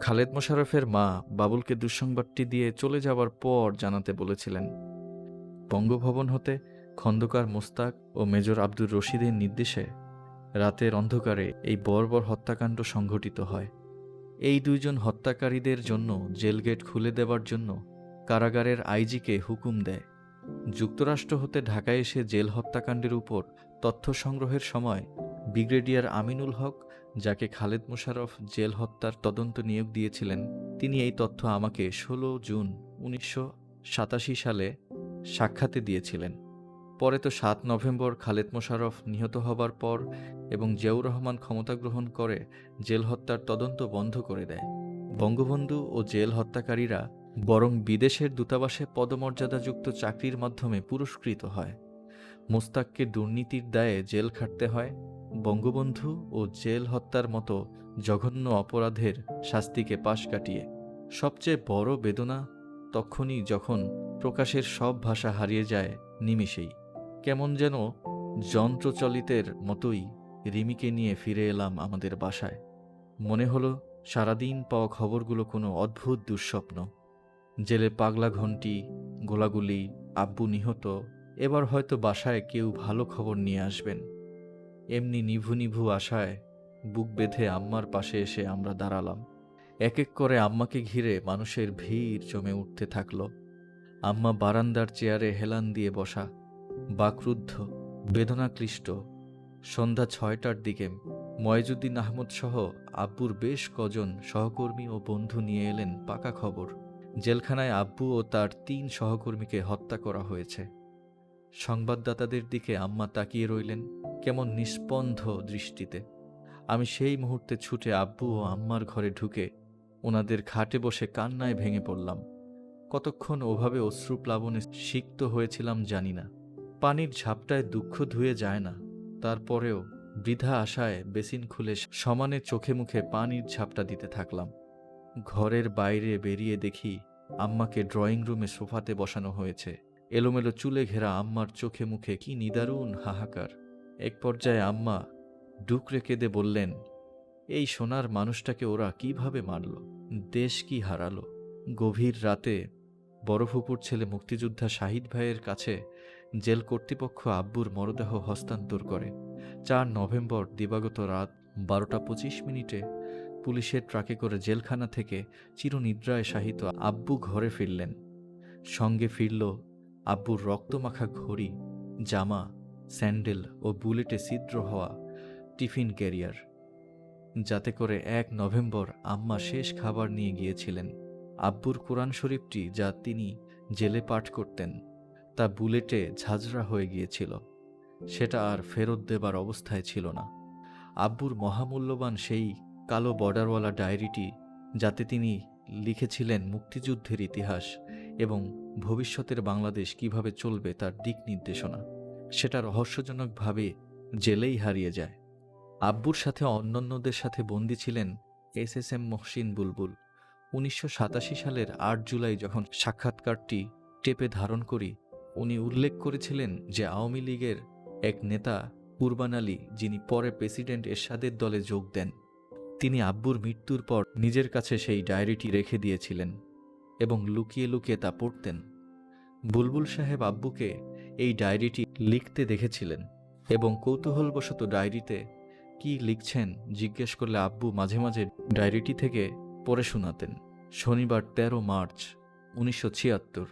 খালেদ মোশাররফের মা বাবুলকে দুঃসংবাদটি দিয়ে চলে যাওয়ার পর জানাতে বলেছিলেন, বঙ্গভবন হতে খন্দকার মোস্তাক ও মেজর আব্দুর রশিদের নির্দেশে রাতের অন্ধকারে এই বর্বর হত্যাকাণ্ড সংঘটিত হয়। এই দুইজন হত্যাকারীদের জন্য জেলগেট খুলে দেওয়ার জন্য কারাগারের আইজিকে হুকুম দেয়। যুক্তরাষ্ট্র হতে ঢাকায় এসে জেল হত্যাকাণ্ডের উপর তথ্য সংগ্রহের সময় ব্রিগেডিয়ার আমিনুল হক, যাকে খালেদ মোশারফ জেল হত্যার তদন্ত নিয়োগ দিয়েছিলেন, তিনি এই তথ্য আমাকে ষোলো জুন উনিশশো সাতাশি সালে সাক্ষাতে দিয়েছিলেন। পরে তো সাত নভেম্বর খালেদ মোশারফ নিহত হবার পর এবং জিয়াউর রহমান ক্ষমতা গ্রহণ করে জেল হত্যার তদন্ত বন্ধ করে দেয়। বঙ্গবন্ধু ও জেল হত্যাকারীরা বরং বিদেশের দূতাবাসে পদমর্যাদাযুক্ত চাকরির মাধ্যমে পুরস্কৃত হয়। মোস্তাককে দুর্নীতির দায়ে জেল খাটতে হয়। বঙ্গবন্ধু ও জেল হত্যার মতো জঘন্য অপরাধের শাস্তিকে পাশ কাটিয়ে সবচেয়ে বড় বেদনা তখনই যখন প্রকাশের সব ভাষা হারিয়ে যায় নিমিষেই। কেমন যেন যন্ত্রচলিতের মতোই রিমিকে নিয়ে ফিরে এলাম আমাদের বাসায়। মনে হলো সারাদিন পাওয়া খবরগুলো কোনো অদ্ভুত দুঃস্বপ্ন। জেলে পাগলা ঘন্টি, গোলাগুলি, আব্বু নিহত, এবার হয়তো বাসায় কেউ ভালো খবর নিয়ে আসবেন। এমনি নিভু নিভু আশায় বুক বেঁধে আম্মার পাশে এসে আমরা দাঁড়ালাম। এক এক করে আম্মাকে ঘিরে মানুষের ভিড় জমে উঠতে থাকল। আম্মা বারান্দার চেয়ারে হেলান দিয়ে বসা, বাকরুদ্ধ বেদনাক্লিষ্ট সন্ধ্যা ছয়টার দিকে ময়জুদ্দিন আহমদ সহ আব্বুর বেশ কজন সহকর্মী ও বন্ধু নিয়ে এলেন পাকা খবর। জেলখানায় আব্বু ও তার তিন সহকর্মীকে হত্যা করা হয়েছে। সংবাদদাতাদের দিকে আম্মা তাকিয়ে রইলেন। কেমন নিস্পন্ধ দৃষ্টিতে। আমি সেই মুহূর্তে ছুটে আব্বু ও আম্মার ঘরে ঢুকে ওনাদের খাটে বসে কান্নায় ভেঙে পড়লাম। কতক্ষণ ওভাবে অশ্রুপ্লাবনে সিক্ত হয়েছিলাম জানি না। পানির ঝাপটায় দুঃখ ধুয়ে যায় না। তারপরেও বৃথা আশায় বেসিন খুলে সমানে চোখে মুখে পানির ঝাপটা দিতে থাকলাম। ঘরের বাইরে বেরিয়ে দেখি আম্মাকে ড্রয়িং রুমে সোফাতে বসানো হয়েছে। এলোমেলো চুলে ঘেরা আম্মার চোখে মুখে কি নিদারুণ হাহাকার। এক পর্যায়ে আম্মা ডুকরে কেঁদে বললেন, এই সোনার মানুষটাকে ওরা কীভাবে মারল? দেশ কি হারালো? গভীর রাতে বরফুপুর ছেলে মুক্তিযোদ্ধা শাহিদ ভাইয়ের কাছে জেল কর্তৃপক্ষ আব্বুর মরদেহ হস্তান্তর করে। চার নভেম্বর দিবাগত রাত বারোটা পঁচিশ মিনিটে পুলিশের ট্রাকে করে জেলখানা থেকে চিরনিদ্রায় শাহিত আব্বু ঘরে ফিরলেন। সঙ্গে ফিরল আব্বুর রক্তমাখা ঘড়ি, জামা স্যান্ডেল ও বুলেটে ছিদ্র হওয়া টিফিন ক্যারিয়ার, যাতে করে এক নভেম্বর আম্মা শেষ খাবার নিয়ে গিয়েছিলেন। আব্বুর কোরআন শরীফটি যা তিনি জেলে পাঠ করতেন, তা বুলেটে ঝাঁঝরা হয়ে গিয়েছিল। সেটা আর ফেরত দেবার অবস্থায় ছিল না। আব্বুর মহামূল্যবান সেই কালো বর্ডারওয়ালা ডায়েরিটি, যাতে তিনি লিখেছিলেন মুক্তিযুদ্ধের ইতিহাস এবং ভবিষ্যতের বাংলাদেশ কীভাবে চলবে তার দিক নির্দেশনা। সেটা রহস্যজনকভাবে জেলেই হারিয়ে যায়। আব্বুর সাথে অন্যান্যদের সাথে বন্দী ছিলেন S S M Mohsin Bulbul. উনিশশো সাতাশি সালের আট জুলাই যখন সাক্ষাৎকারটি টেপে ধারণ করি, উনি উল্লেখ করেছিলেন যে আওয়ামী লীগের এক নেতা কুরবান আলী, যিনি পরে প্রেসিডেন্ট এরশাদের দলে যোগ দেন, তিনি আব্বুর মৃত্যুর পর নিজের কাছে সেই ডায়েরিটি রেখে দিয়েছিলেন এবং লুকিয়ে লুকিয়ে তা পড়তেন। বুলবুল সাহেব আব্বুকে এই ডায়েরিটি লিখতে দেখেছিলেন এবং কৌতূহলবশত ডায়েরিতে কি লিখছেন জিজ্ঞেস করলে আব্বু মাঝে মাঝে ডায়েরিটি থেকে পড়ে শোনাতেন। শনিবার ১৩ মার্চ, উনিশশো ছিয়াত্তর।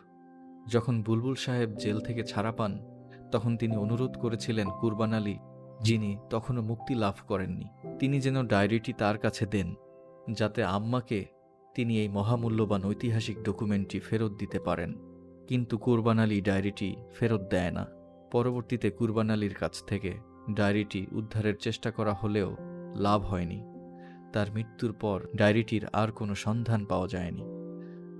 যখন বুলবুল সাহেব জেল থেকে ছাড়া পান, তখন তিনি অনুরোধ করেছিলেন কুরবান আলী, যিনি তখনও মুক্তি লাভ করেননি। তিনি যেন ডায়েরিটি তার কাছে দেন, যাতে আম্মাকে তিনি এই মহামূল্যবান ঐতিহাসিক ডকুমেন্টটি ফেরত দিতে পারেন। কিন্তু কুরবান আলী ডায়েরিটি ফেরত দেয় না। পরবর্তীতে কুরবান আলীর কাছ থেকে ডায়েরিটি উদ্ধারের চেষ্টা করা হলেও লাভ হয়নি। তার মৃত্যুর পর ডায়েরিটির আর কোনো সন্ধান পাওয়া যায়নি।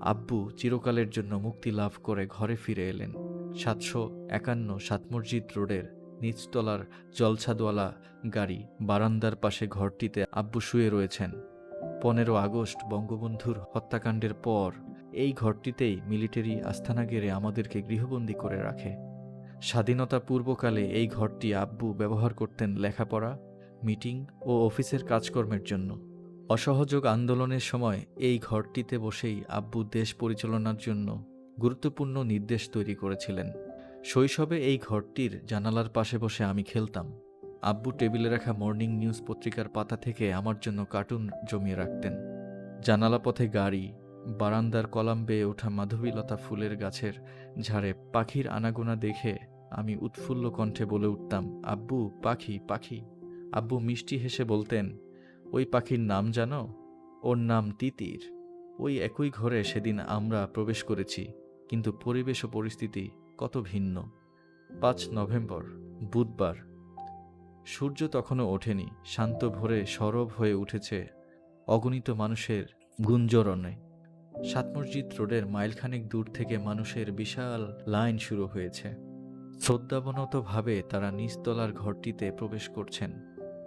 আব্বু চিরকালের জন্য মুক্তি লাভ করে ঘরে ফিরে এলেন। সাতশো একান্ন সাত মসজিদ রোডের নিচতলার জলছাদওয়ালা গাড়ি বারান্দার পাশে ঘরটিতে আব্বু শুয়ে রয়েছেন। পনেরো আগস্ট বঙ্গবন্ধুর হত্যাকাণ্ডের পর এই ঘরটিতেই মিলিটারি আস্থানা গেড়ে আমাদেরকে গৃহবন্দী করে রাখে। স্বাধীনতা পূর্বকালে এই ঘরটি আব্বু ব্যবহার করতেন লেখাপড়া, মিটিং ও অফিসের কাজকর্মের জন্য। অসহযোগ আন্দোলনের সময় এই ঘরটিতে বসেই আব্বু দেশ পরিচালনার জন্য গুরুত্বপূর্ণ নির্দেশ তৈরি করেছিলেন। শৈশবে এই ঘরটির জানালার পাশে বসে আমি খেলতাম। আব্বু টেবিলে রাখা মর্নিং নিউজ পত্রিকার পাতা থেকে আমার জন্য কার্টুন জমিয়ে রাখতেন। জানালা পথে গাড়ি বারান্দার কলাম বেয়ে ওঠা মাধবীলতা ফুলের গাছের ঝাড়ে পাখির আনাগোনা দেখে আমি উৎফুল্ল কণ্ঠে বলে উঠতাম, আব্বু, পাখি পাখি। আব্বু মিষ্টি হেসে বলতেন, ওই পাখির নাম জানো? ওর নাম তিতির। ওই একই ঘরে সেদিন আমরা প্রবেশ করেছি, কিন্তু পরিবেশ ও পরিস্থিতি কত ভিন্ন। পাঁচ নভেম্বর, বুধবার। সূর্য তখনও ওঠেনি, শান্ত ভোরে সরব হয়ে উঠেছে অগণিত মানুষের গুঞ্জরণে। সাতমসজিদ রোডের মাইলখানেক দূর থেকে মানুষের বিশাল লাইন শুরু হয়েছে। শ্রদ্ধাবনতভাবে তারা নিচতলার ঘরটিতে প্রবেশ করছেন।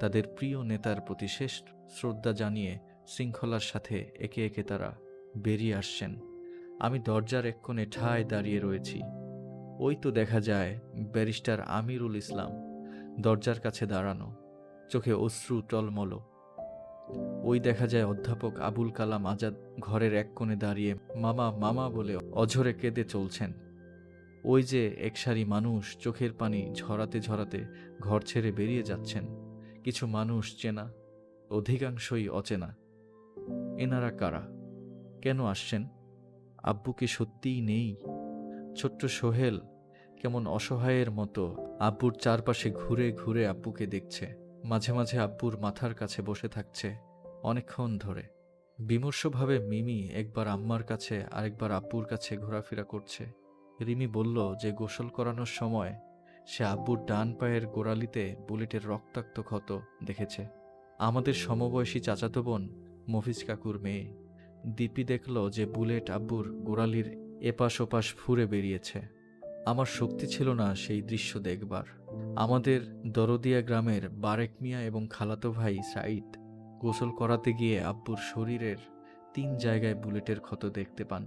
তাদের প্রিয় নেতার প্রতি শেষ শ্রদ্ধা জানিয়ে শৃঙ্খলার সাথে একে একে তারা বেরিয়ে আসছেন। আমি দরজার এক কোণে ঠায় দাঁড়িয়ে রয়েছি। ওই তো দেখা যায়, ব্যারিস্টার আমিরুল ইসলাম দরজার কাছে দাঁড়ানো। চোখে অশ্রু টলমল। ওই দেখা যায় অধ্যাপক আবুল কালাম আজাদ ঘরের এক কোণে দাঁড়িয়ে মামা মামা বলে অঝরে কেঁদে চলছেন। ওই যে একসারি মানুষ চোখের পানি ঝরাতে ঝরাতে ঘর ছেড়ে বেরিয়ে যাচ্ছেন। কিছু মানুষ চেনা, অধিকাংশই অচেনা। এনারা কারা? কেন আসছেন? আব্বু কি সত্যিই নেই? ছোট্ট সোহেল কেমন অসহায়ের মতো আব্বুর চারপাশে ঘুরে ঘুরে আব্বুকে দেখছে। মাঝে মাঝে আব্বুর মাথার কাছে বসে থাকছে অনেকক্ষণ ধরে। বিমর্ষভাবে মিমি একবার আম্মার কাছে, আরেকবার আব্বুর কাছে ঘোরাফেরা করছে। রিমি বলল যে গোসল করানোর সময় সে আব্বুর ডান পায়ের গোড়ালিতে বুলেটের রক্তাক্ত ক্ষত দেখেছে। আমাদের সমবয়সী চাচাতো বোন মফিজ কাকুর মেয়ে। দীপি দেখল যে বুলেট আব্বুর গোড়ালির এপাশ ওপাশ ফুরে বেরিয়েছে। আমার শক্তি ছিল না সেই দৃশ্য দেখবার। আমাদের দরদিয়া গ্রামের বারেক মিয়া এবং খালাতো ভাই সাইদ গোসল করাতে গিয়ে আব্বুর শরীরের তিন জায়গায় বুলেটের ক্ষত দেখতে পান।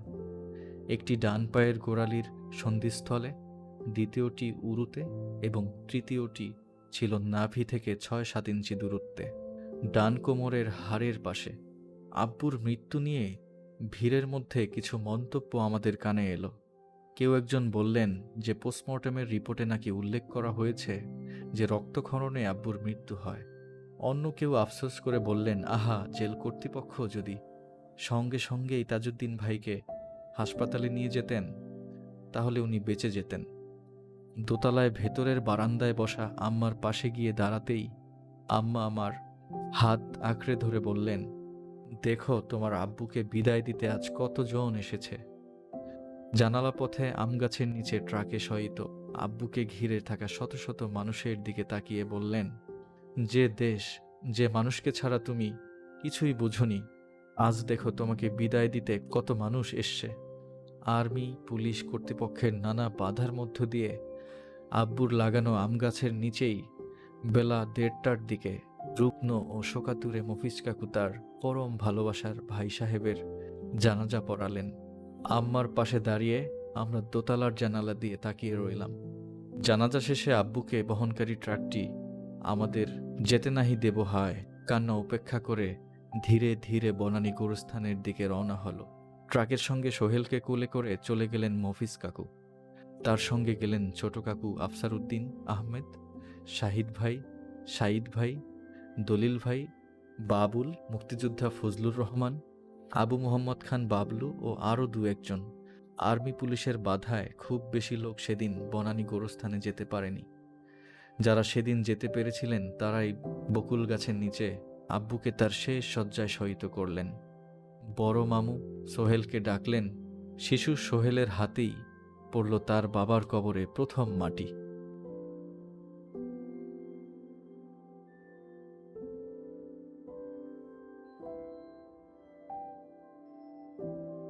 একটি ডান পায়ের গোড়ালির সন্ধিস্থলে, দ্বিতীয়টি উরুতে এবং তৃতীয়টি ছিল নাভি থেকে ছয় সাত ইঞ্চি দূরত্বে। ডান কোমরের হাড়ের পাশে আব্বুর মৃত্যু নিয়ে ভিড়ের মধ্যে কিছু মন্তব্য আমাদের কানে এলো। কেউ একজন বললেন যে পোস্টমর্টেমের রিপোর্টে নাকি উল্লেখ করা হয়েছে যে রক্তক্ষরণে আব্বুর মৃত্যু হয়। অন্য কেউ আফসোস করে বললেন, আহা, জেল কর্তৃপক্ষ যদি সঙ্গে সঙ্গেই তাজউদ্দিন ভাইকে হাসপাতালে নিয়ে যেতেন, তাহলে উনি বেঁচে যেতেন। দোতলায় ভেতরের বারান্দায় বসা আম্মার পাশে গিয়ে দাঁড়াতেই আম্মা আমার হাত আঁকড়ে ধরে বললেন, দেখো, তোমার আব্বুকে বিদায় দিতে আজ কতজন এসেছে। জানালা পথে আম গাছের নিচে ট্রাকে সহিত আব্বুকে ঘিরে থাকা শত শত মানুষের দিকে তাকিয়ে বললেন, যে দেশ, যে মানুষকে ছাড়া তুমি কিছুই বুঝনি, আজ দেখো তোমাকে বিদায় দিতে কত মানুষ এসছে। আর্মি, পুলিশ কর্তৃপক্ষের নানা বাধার মধ্য দিয়ে আব্বুর লাগানো আম গাছের নিচেই বেলা দেড়টার দিকে রুগ্ন ও শোকাতুরে মফিজ কাকু তার পরম ভালোবাসার ভাই সাহেবের জানাজা পড়ালেন। আম্মার পাশে দাঁড়িয়ে আমরা দোতলার জানালা দিয়ে তাকিয়ে রইলাম। জানাজা শেষে আব্বুকে বহনকারী ট্রাকটি আমাদের যেতে নাহি দেব হায় কান্না উপেক্ষা করে ধীরে ধীরে বনানী গোরস্থানের দিকে রওনা হলো। ট্রাকের সঙ্গে সোহেলকে কোলে করে চলে গেলেন মফিজ কাকু। তার সঙ্গে গেলেন ছোট কাকু আফসার উদ্দিন আহমেদ, শাহিদ ভাই সাইদ ভাই, দলিল ভাই, বাবুল, মুক্তিযোদ্ধা ফজলুর রহমান আবু মোহাম্মদ খান বাবলু ও আরও দু একজন। আর্মি পুলিশের বাধায় খুব বেশি লোক সেদিন বনানী গোরস্থানে যেতে পারেনি। যারা সেদিন যেতে পেরেছিলেন, তারাই বকুল গাছের নিচে আব্বুকে তার শেষ শয্যায় শয়িত করলেন। বড় মামু সোহেলকে ডাকলেন, শিশু সোহেলের হাতেই পড়ল তার বাবার কবরে প্রথম মাটি।